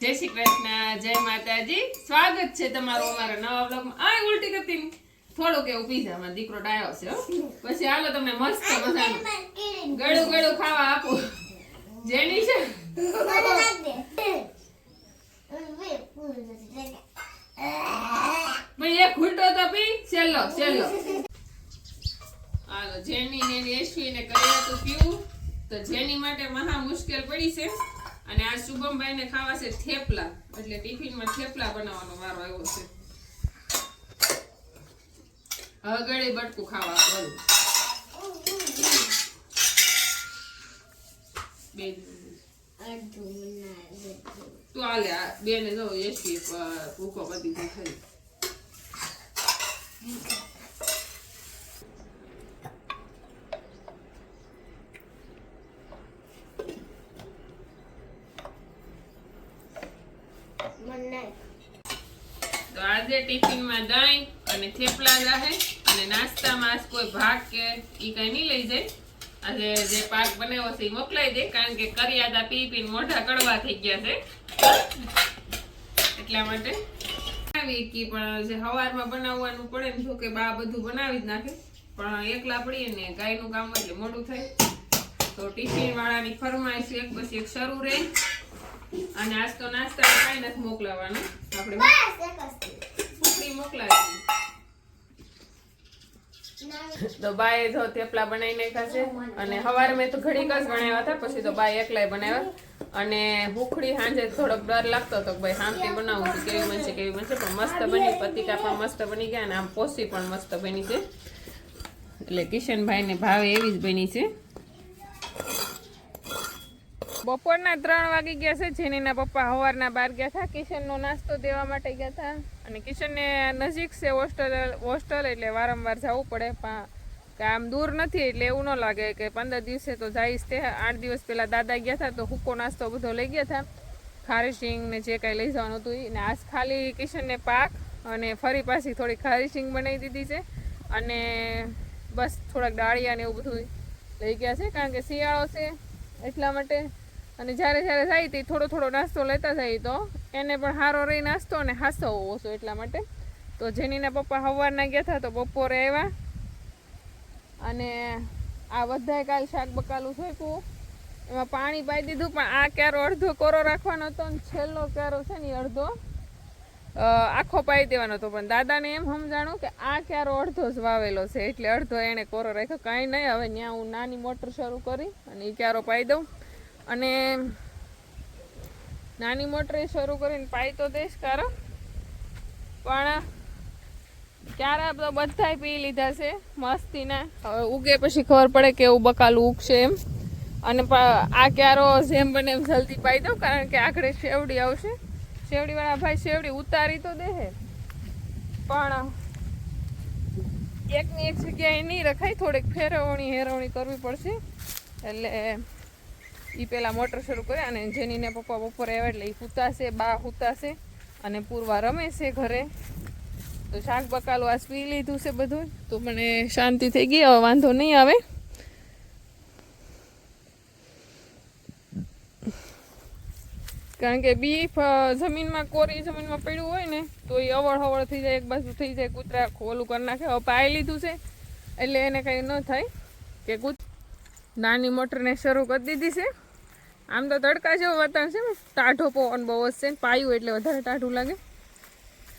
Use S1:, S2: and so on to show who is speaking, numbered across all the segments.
S1: જય શ્રી કૃષ્ણ જય માતાજી. સ્વાગત છે તમારું અમારા નવા બ્લોગમાં આ ઉલટી કરતી થોડુંક એવું પીઝામાં દીકરો ડાયો છે પછી હાલો તમને મસ્ત મજાનું ગળું ગળું ખાવા આપો. જેની છે. ભાઈ એક ઘૂંટો તો પી. છેલ્લો છેલ્લો. હાલો જેની ને એશ્વી ને કર્યા તો પીવું. તો જેની માટે મહા મુશ્કેલ પડી છે. અને આ શુભમભાઈ ને ખાવા છે થેપલા. એટલે ટિફિનમાં થેપલા બનાવવાનો વારો આવ્યો છે. હગડે બટકું ખાવા આપવાનું. બે તું હાલે, આ બેને જો એસી ભૂકો બધી ખાઈ તો આજે ટિફિનમાં દહીં અને થેપલા જાહે અને નાસ્તામાં આજ કોઈ ભાગ કે એ કંઈ નહીં લઈ જાય. આજે જે પાક બનાવ્યો છે એ મોકલાઈ દે, કારણ કે કરિયાદા પી પીને મોઢા કડવા થઈ ગયા છે. એટલા માટે. બનાવી કી, પણ જે હવારમાં બનાવવાનું પડે ને જો કે બા બધું બનાવી જ નાખે. પણ એકલા પડીએ ને ગાયનું કામ એટલે મોટું થાય. તો ટિફિન વાળાની ફરમાઈશ એક, પછી એક શરૂ રહે. અને આજ તો નાસ્તા કાંઈ નથી મોકલાવાનું. આપણે બાએ જો થેપલા બનાવીને ખાશે અને સવારે મેં તો ઘડીક જ બનાવ્યા હતા, પછી તો એકલાય બનાવ્યા. અને હુખડી સાંજે થોડોક ડર લાગતો હતો કે ભાઈ શાંતિ બનાવું કેવી બનશે કેવી બનશે. પણ મસ્ત બની પતિકા પણ મસ્ત બની ગયા અને આમ પોસી પણ મસ્ત બની છે. એટલે કિશનભાઈને ભાવે એવી જ બની છે. બપોરના ત્રણ વાગી ગયા છે. જેનીના પપ્પા સવારના બાર ગયા હતા. કિશનનો નાસ્તો દેવા માટે ગયા હતા. અને કિશનને નજીક છે હોસ્ટેલ હોસ્ટેલ એટલે વારંવાર જવું પડે, પણ આમ દૂર નથી, એટલે એવું ન લાગે કે પંદર દિવસે તો જઈશ તે. આઠ દિવસ પહેલાં દાદા ગયા હતા, તો હુક્કો નાસ્તો બધો લઈ ગયા હતા. ખારી સિંગ ને જે કાંઈ લઈ જવાનું હતું એને આજ ખાલી કિશનને પાક અને ફરી પાછી થોડી ખારી સિંગ બનાવી દીધી છે. અને બસ થોડાક ડાળિયા ને એવું બધું લઈ ગયા છે, કારણ કે શિયાળો છે એટલા માટે. અને જ્યારે જ્યારે જાય તે થોડો થોડો નાસ્તો લેતા જાય તો એને પણ સારો રહી નાસ્તો અને હાસો ઓછો એટલા માટે. તો જેનીના પપ્પા સવારના ગયા હતા તો બપોરે આવ્યા. અને આ બધાય કાલ શાક બકાલું શેકવું એમાં પાણી પાઈ દીધું, પણ આ ક્યારો અડધો કોરો રાખવાનો હતો અને છેલ્લો ક્યારો છે ને અડધો આખો પાઈ દેવાનો હતો. પણ દાદાને એમ સમજાણું કે આ ક્યારો અડધો જ વાવેલો છે, એટલે અડધો એણે કોરો રાખ્યો. કાંઈ નહીં, હવે ત્યાં હું નાની મોટર શરૂ કરી અને એ ક્યારો પાઈ દઉં. અને નાની મોટરે શરૂ કરીને પાઈ તો દઈશ કારો. પણ ક્યારે તો બધાય પી લીધા છે, મસ્તીના. હવે ઉગે પછી ખબર પડે કે એવું બકાલું ઉગશે એમ. અને આ ક્યારો જેમ બને એમ જલ્દી પાઈ દઉં, કારણ કે આગળ શેવડી આવશે. શેવડીવાળા ભાઈ શેવડી ઉતારી તો દે પણ એકની એક જગ્યાએ નહીં રખાય, થોડીક ફેરવણી, હેરવણી કરવી પડશે. એટલે એ પેલા મોટર શરૂ કરે અને જેનીને પપ્પા બપોરે આવે એટલે એ હુતાશે, બા હુતાશે અને પૂર્વા રમે છે ઘરે. તો શાક બકાલું આ પી લીધું છે બધું. તો મને શાંતિ થઈ ગઈ, હવે વાંધો નહીં આવે. કારણ કે બીફ જમીનમાં, કોરી જમીનમાં પડ્યું હોય ને, તો એ અવળ હવળ થઈ જાય, એક બાજુ થઈ જાય, કૂતરા ખોલું કરી નાખે. હવે પાઈ લીધું છે, એટલે એને કંઈ ન થાય કે કૂત નાની મોટરને શરૂ કરી દીધી છે. આમ તો તડકા જેવું વાતાવરણ છે ટાઢો પવન બહુ જ છે પાયું એટલે વધારે ટાઢું લાગે.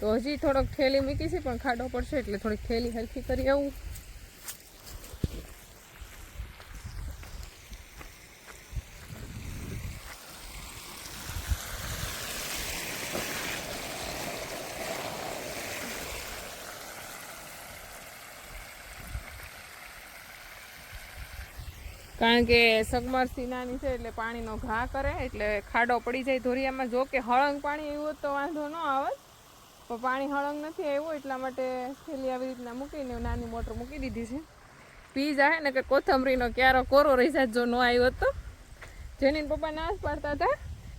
S1: તો હજી થોડોક થેલી મૂકી છે, પણ ખાડો પડશે એટલે થોડીક થેલી હરખી કરી આવું. કારણ કે સગમરસી નાની છે એટલે પાણીનો ઘા કરે, એટલે ખાડો પડી જાય ધોરિયામાં. જો કે હળંગ પાણી આવ્યું તો વાંધો ન આવે. પણ પાણી હળંગ નથી આવ્યું, એટલા માટે થેલી આવી રીતના મૂકીને નાની મોટર મૂકી દીધી છે. પી જાય ને કે કોથમરીનો ક્યારો કોરો રહી જાય જો ન આવ્યો તો. જેની પપ્પા નાશ પાડતા હતા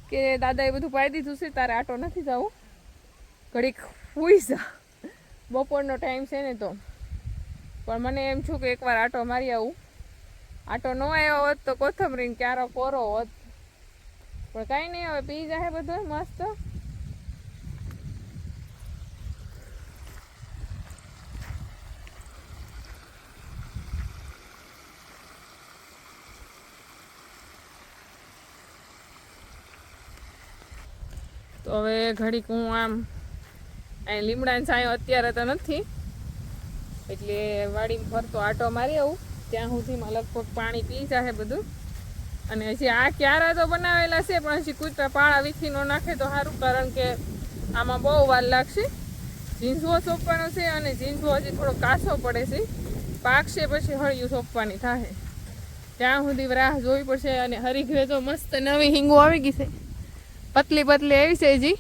S1: કે દાદાએ બધું પાઈ દીધું છે, તારે આટો નથી જવું. ઘડીક હુઈ જા. બપોરનો ટાઈમ છે ને તો. પણ મને એમ છું કે એકવાર આટો મારી આવું. આટો નો આવ્યો હોત તો કોથમરીને ક્યારો કોરો હોત. પણ કાંઈ નહીં, હવે પી જાય બધું, મસ્ત. તો હવે ઘડીક હું આમ અહીં લીમડાની છાંયો અત્યારે તો નથી. એટલે વાડીમાં ફરતો આટો મારી આવું. ત્યાં સુધીમાં લગભગ પાણી પી જશે બધું. અને હજી આ ક્યારા તો બનાવેલા છે, પણ હજી કૂતરા પાળા વીથી ન નાખે તો સારું કારણ કે આમાં બહુ વાર લાગશે. ઝીંઝવો સોંપવાનો છે અને ઝીંઝવો હજી થોડો કાસો પડે છે. પાકશે પછી હળિયું સોંપવાની થશે ત્યાં સુધી રાહ જોવી પડશે અને હરીઘરે તો મસ્ત નવી હિંગો આવી ગઈ છે. પતલી પતલી આવી છે હજી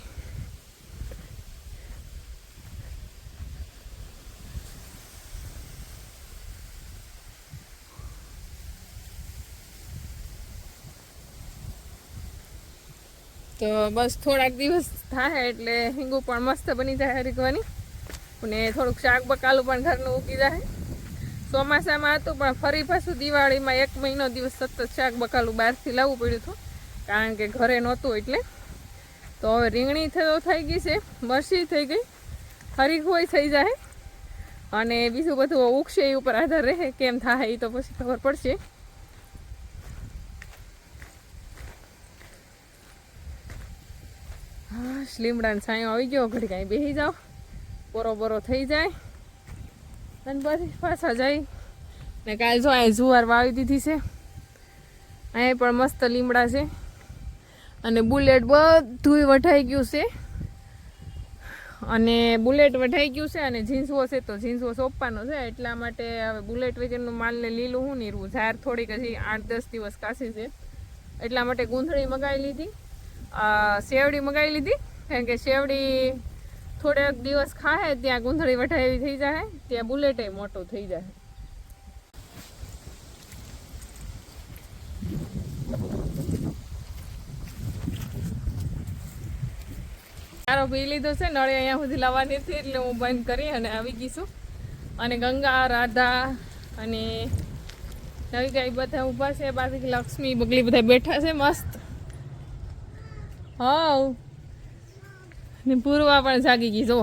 S1: તો બસ થોડાક દિવસ થાય એટલે હિંગુ પણ મસ્ત બની જાય હરીકવાની. અને થોડુંક શાક બકાલું પણ ઘરનું ઉગી જાય. ચોમાસામાં હતું, પણ ફરી પાછું દિવાળીમાં એક મહિનો દિવસ સતત શાક બકાલું બહારથી લાવવું પડ્યું હતું, કારણ કે ઘરે નહોતું એટલે. તો હવે રીંગણી થતો થઈ ગઈ છે મરસી થઈ ગઈ, હરીક થઈ જાય. અને બીજું બધું ઉગશે એ ઉપર આધાર રહે, કેમ થાય એ તો પછી ખબર પડશે હા લીમડાનો છાંયો આવી ગયો ઘડી કાંઈ બેસી જાઓ. બોરો બોરો થઈ જાય. અને પછી પાછા જાય ને કાલ જો અહીં જુવાર વાવી દીધી છે. અહીંયા પણ મસ્ત લીમડા છે. અને બુલેટ બધું વઢાઈ ગયું છે. અને બુલેટ વઢાઈ ગયું છે અને જીન્સવો છે તો જીન્સવો સોંપવાનો છે. એટલા માટે હવે બુલેટ વગરનું માલને લીલું હું નીરવું ઝાર થોડીક હજી આઠ દસ દિવસ કાશી છે. એટલા માટે ગૂંથળી મગાવી લીધી. શેવડી મગાવી લીધી. કારણ કે શેવડી થોડેક દિવસ ખાહે, ત્યાં ગૂંથળી વઢાવી થઈ જાય ત્યાં બુલેટે મોટું થઈ જાય સારો પી લીધો છે, નળે અહીંયા સુધી લાવવાની હતી એટલે હું બંધ કરી અને આવી ગઈ છું. અને ગંગા, રાધા અને નવી ગાય બધા ઊભા છે, બાકી લક્ષ્મી બગલી બધા બેઠા છે, મસ્ત. હાવ. ને પૂર્વા પણ જાગી ગઈ જો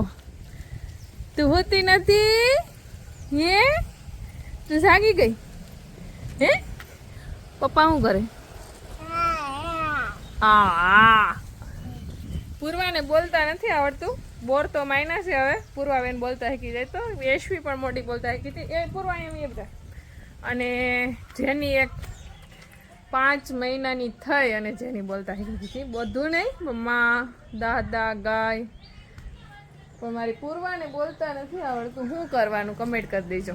S1: તું હોતી નથી? હે? તું જાગી ગઈ? હે? પપ્પા શું કરે? હા પૂર્વાને બોલતા નથી આવડતું. બોર તો માયના છે હવે. પૂર્વાબેન બોલતા શીખી જાય. તો એશવી પણ મોટી બોલતા શીખી હતી એ પૂર્વા એમ એ બધા અને જેની એક પાંચ મહિનાની થઈ અને જેની બોલતા શીખી બધું નહીં, મમ્મા, દાદા, ગાય. પણ મારી પૂર્વાને બોલતા નથી આવડતું. શું કરવાનું? કમેન્ટ કરી દેજો.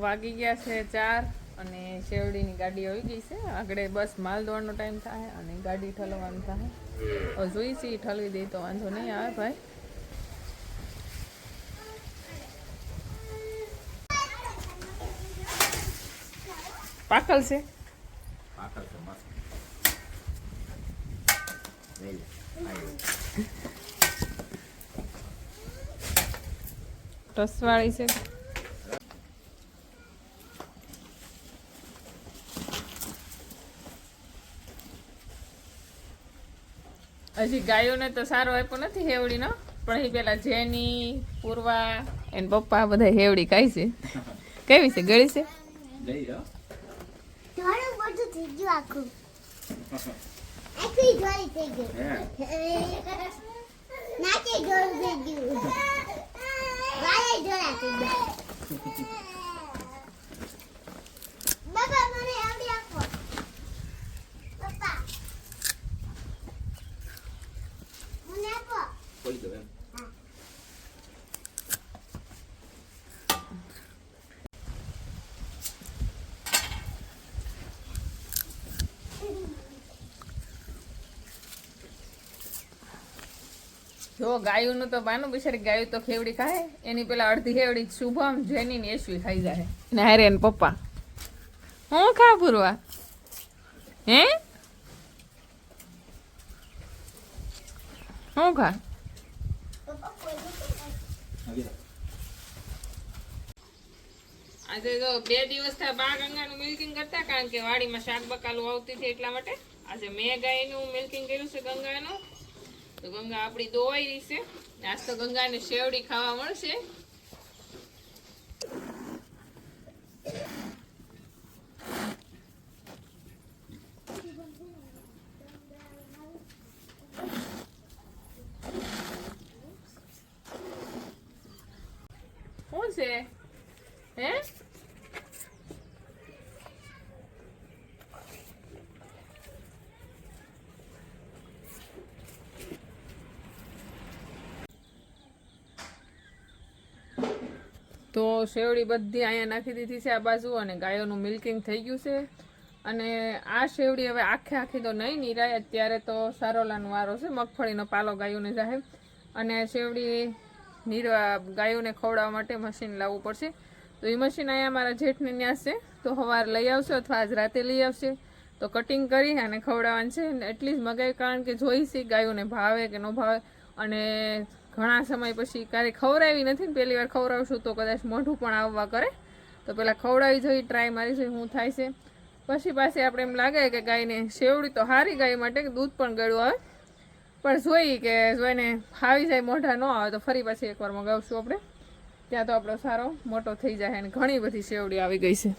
S1: વાગી ગયા છે ચાર અને શેવડીની ગાડી આવી ગઈ છે. આગળ બસ માલ દોડનો ટાઈમ થાય અને ગાડી ઠલવાનું થાય. જોઈ છે, ઠલવી દે તો વાંધો નહીં આવે ભાઈ. પાકલ છે.
S2: પાકલ છે મસ્ત.
S1: રસવાળી છે હજી ગાયોને તો સારો આપ્યો નથી હેવડીનો પણ એ પેલા જેની પૂર્વા એન પપ્પા બધા હેવડી ખાય છે કેવી છે ગળી છે
S3: ગયું આખું આખી જોઈ થઈ ગયું નાચે જોડું થઈ ગયું વાલે જોડા થઈ ગયા બાબા મને આવડી આપો પપ્પા મને આપો
S2: ખોલી દો એમ
S1: જો ગાયુંનું તો બાનું બિચારી ગાયું તો ખેવડી ખાય એની પેલા અડધી ખેવડી શુભમ જેની ને એસવી ખાઈ જાય ને હારે એને પપ્પા. હું ખા પૂરવા હે? હું ખા. આજે તો બે દિવસ થયા બા ગંગાનું મિલ્કિંગ કરતા કારણ કે વાડીમાં શાક બકાલું આવતી હતી એટલા માટે. આજે મેં ગાયનું મિલ્કિંગ કર્યું છે ગંગાનું. તો ગંગા આપણી દોવાઈ રહી છે. આજ તો ગંગાને શેવડી ખાવા મળશે. શું છે? હે? તો શેવડી બધી અહીંયા નાખી દીધી છે આ બાજુ અને ગાયોનું મિલ્કિંગ થઈ ગયું છે. અને આ શેવડી હવે આખે આખી તો નહીં નિરાય, અત્યારે તો સારોલાનો વારો છે, મગફળીનો પાલો ગાયોને જાહે. અને શેવડી નીરવા ગાયોને ખવડાવવા માટે મશીન લાવવું પડશે. તો એ મશીન અહીંયા મારા જેઠને ન્યાસ છે, તો સવાર લઈ આવશે અથવા આજ રાતે લઈ આવશે. તો કટિંગ કરી અને ખવડાવવાનું છે. એટલી જ મગાવી કારણ કે જોઈ છે ગાયોને ભાવે કે ન ભાવે. અને ઘણા સમય પછી ક્યારેય ખવડાવી નથી ને પહેલી વાર ખવડાવશું તો કદાચ મોઢું પણ આવવા કરે. તો પહેલાં ખવડાવી જોઈ ટ્રાય મારી જોઈ શું થાય છે. પછી પાછી આપણે એમ લાગે કે ગાયને શેવડી તો હારી ગાય માટે દૂધ પણ ગળ્યું આવે. પણ જોઈ કે જો એને ફાવી જાય મોઢા ન આવે તો ફરી પાછી એકવાર મગાવશું આપણે. ત્યાં તો આપણો સારો મોટો થઈ જાય અને ઘણી બધી શેવડી આવી ગઈ છે.